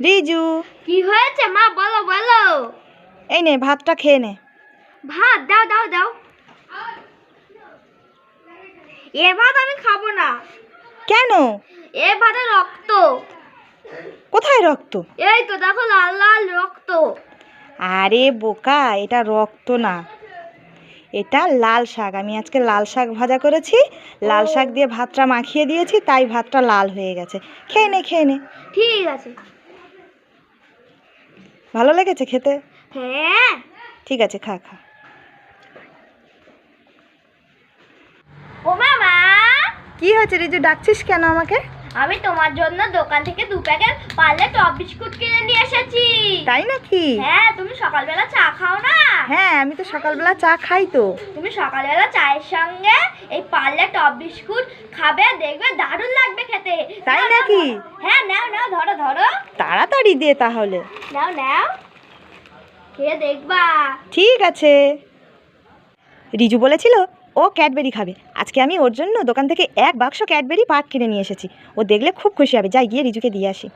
রিজু। কি হয়েছে মা? বলো বলো। এই নে ভাতটা খেয়ে নে। ভাত দাও দাও দাও। এ ভাত আমি খাব না। কেন? এ ভাতে রক্ত। কোথায় রক্ত? এই তো দেখো লাল লাল রক্ত। আরে বোকা এটা রক্ত না। এটা লাল শাক। আমি আজকে লাল শাক ভাজা করেছি। লাল শাক দিয়ে ভাতটা মাখিয়ে দিয়েছি তাই ভাতটা লাল হয়ে গেছে। খেয়ে নে খেয়ে নে। ঠিক আছে। ভালো লেগেছে খেতে? হ্যাঁ। ঠিক আছে খা খা। ও মামা। কি হয়েছে রিজু ডাকছিস কেন আমাকে? আমি তোমার জন্য দোকান থেকে দু প্যাকেট পার্লে টপ বিস্কুট কিনে নিয়ে এসেছি। তাই নাকি? হ্যাঁ তুমি সকালবেলা চা খাও না? হ্যাঁ আমি তো সকালবেলা চা খাই তো। তুমি সকালবেলা চায়ের সঙ্গে এই পার্লে টপ বিস্কুট খাবে দেখবে দারুণ লাগবে খেতে। তাই নাকি? হ্যাঁ নাও নাও ধরো ধরো। তাড়াতাড়ি দে তাহলে। নাও নাও। খেয়ে দেখবা। ঠিক আছে। রিজু বলেছিল ও ক্যাডবেরি খাবে। আজকে আমি ওর জন্য দোকান থেকে এক বাক্স ক্যাডবেরি পার্ক কিনে নিয়ে এসেছি। ও দেখলে খুব খুশি হবে। যাই গিয়ে রিজুকে দিয়ে আসি।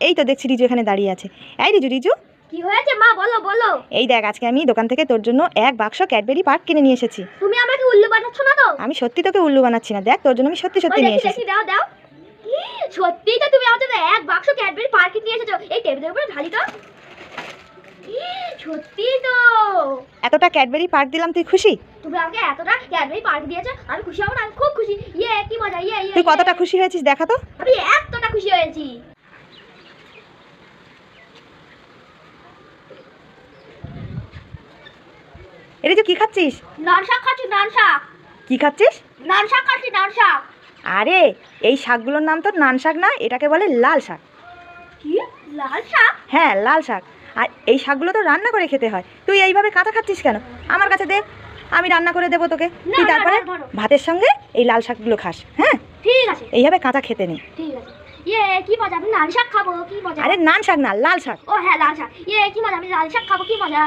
এই তো দেখছি রিজু এখানে দাঁড়িয়ে আছে। এই রিজু রিজু। কি হয়েছে মা? বলো বলো। এই দেখ আজকে আমি দোকান থেকে তোর জন্য এক বাক্স ক্যাডবেরি পার্ক কিনে নিয়ে এসেছি। তুমি আমাকে উল্লু বানাচ্ছ না তো? আমি সত্যি তোকে উল্লু বানাচ্ছি না। দেখ তোর জন্য আমি সত্যি সত্যি নিয়ে এসেছি। দাও দাও। সত্যি তো তুমি আমাদের এক বাক্স ক্যাডবেরি পার্কে নিয়ে এসেছ। এই টেবিলের উপরে ঢালি তো সত্যি তো। এতটা ক্যাডবেরি পার্ক দিলাম তুই খুশি? তুমি আমাকে এতটা ক্যাডবেরি পার্ক দিয়েছ আমি খুশি হব না আমি খুব খুশি। ইয়ে কি মজা ইয়ে ইয়ে তুই ইয়ে। কতটা খুশি হয়েছিস দেখা তো। আমি এতটা খুশি হয়েছি। রিজু কি খাচ্ছিস? নান শাক খাচ্ছি নান শাক। কি খাচ্ছিস? নান শাক খাচ্ছি নান শাক। আরে এই শাকগুলোর নাম তো নান শাক না এটাকে বলে লাল শাক। কি? লাল শাক? হ্যাঁ লাল শাক। আর এই শাকগুলো তো রান্না করে খেতে হয়। তুই এইভাবে কাঁচা খাচ্ছিস কেন? আমার কাছে দে আমি রান্না করে দেবো তোকে। তুই তারপরে। ভাতের সঙ্গে এই লাল শাকগুলো খাস হ্যাঁ? ঠিক আছে। এইভাবে কাঁচা খেতে নেই ঠিক আছে। ইয়ে কি মজা আমি লাল শাক খাব কি মজা? আরে নান শাক না লাল শাক। ও হ্যাঁ লাল শাক। ইয়ে কি মজা আমি লাল শাক খাব কি মজা?